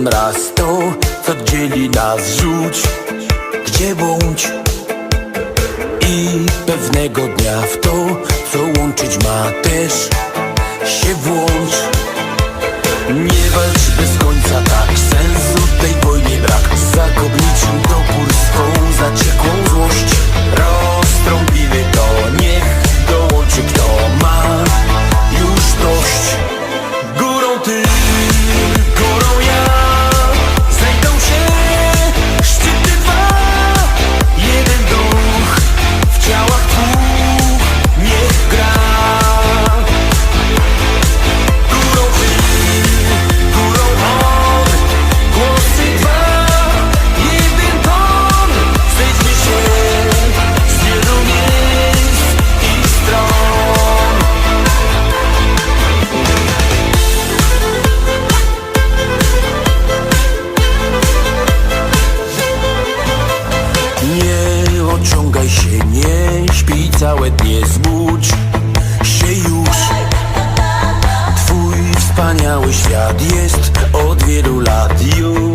milion raz to, co dzieli nas rzuć. Gdzie bądź? I pewnego dnia w to, co łączyć ma też się włącz. Nie walcz bez końca całe dnie, zbudź się już. Twój wspaniały świat jest od wielu lat już